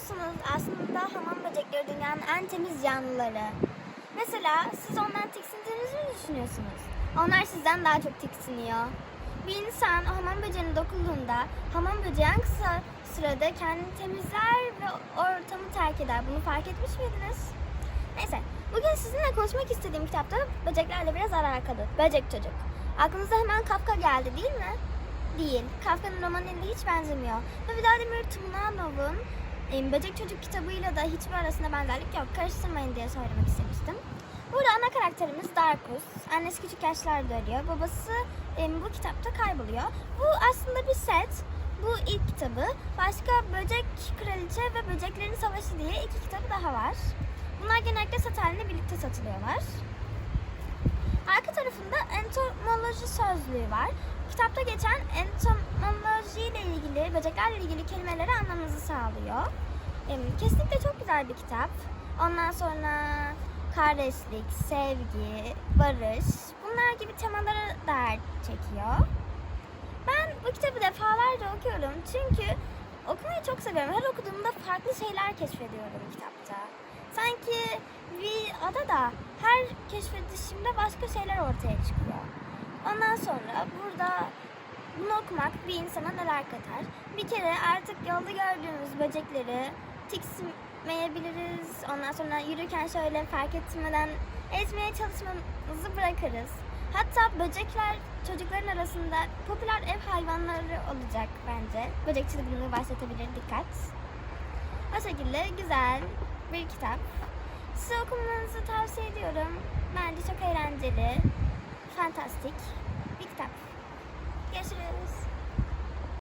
musunuz? Aslında hamam böcekleri dünyanın en temiz canlıları. Mesela siz ondan tiksindiğinizi mi düşünüyorsunuz? Onlar sizden daha çok tiksiniyor. Bir insan o hamam böceğine dokunduğunda hamam böceği en kısa sürede kendini temizler ve ortamı terk eder. Bunu fark etmiş miydiniz? Neyse, bugün sizinle konuşmak istediğim kitapta böceklerle biraz alakalı. Böcek Çocuk. Aklınıza hemen Kafka geldi değil mi? Değil. Kafka'nın romanıyla hiç benzemiyor. Ve Vladimir Tumlanov'un e, Böcek Çocuk kitabıyla da hiçbir arasında benzerlik yok. Karıştırmayın diye söylemek istemiştim. Burada ana karakterimiz Darkus. Annesi küçük yaşlarda ölüyor. Babası bu kitapta kayboluyor. Bu aslında bir set. Bu ilk kitabı. Başka Böcek Kraliçe ve Böceklerin Savaşı diye iki kitabı daha var. Bunlar genellikle set halinde birlikte satılıyorlar. Arka tarafında entomoloji sözlüğü var. Kitapta geçen entomoloji ile ilgili, böceklerle ilgili kelimeleri anlamanızı sağlıyor. Kesinlikle çok güzel bir kitap. Ondan sonra kardeşlik, sevgi, barış bunlar gibi temalara değer çekiyor. Ben bu kitabı defalarca okuyorum çünkü okumayı çok seviyorum. Her okuduğumda farklı şeyler keşfediyorum kitapta. Sanki bir adada her keşfedişimde başka şeyler ortaya çıkıyor. Ondan sonra burada bunu okumak bir insana neler katar? Bir kere artık yolda gördüğümüz böcekleri tiksinmeyebiliriz. Ondan sonra yürürken şöyle fark etmeden ezmeye çalışmamızı bırakırız. Hatta böcekler çocukların arasında popüler ev hayvanları olacak bence. Böcek çılgınlığı başlatabilir dikkat. O şekilde güzel bir kitap. Size okumanızı tavsiye ediyorum. Bence çok eğlenceli, fantastik bir kitap. Görüşürüz.